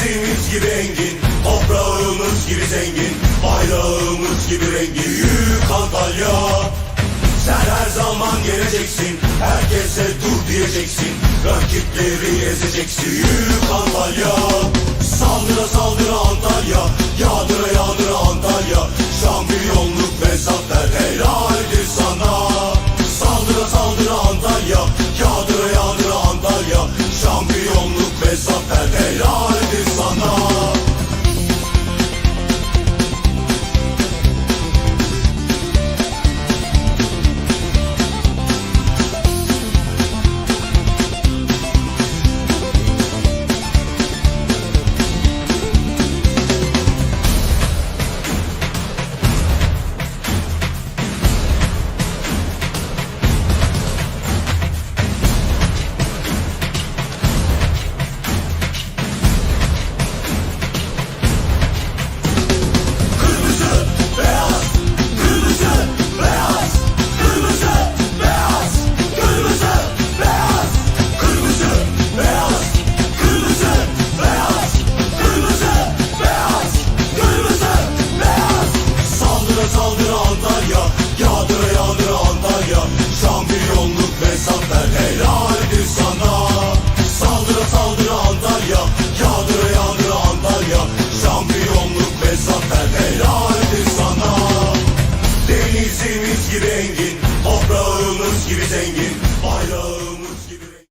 Denizimiz gibi engin Toprağımız gibi zengin Bayrağımız gibi rengin. Büyük Antalya. Sen her zaman geleceksin Herkese dur diyeceksin Rakipleri ezeceksin. Büyük Antalya. Saldıra saldıra Antalya Yağdıra yağdıra Antalya. Şampiyonluk ve zafer helaldir sana. Saldıra saldıra Antalya Yağdıra yağdıra Antalya. Şampiyonluk ve zafer sana gibi zengin. Bayrağım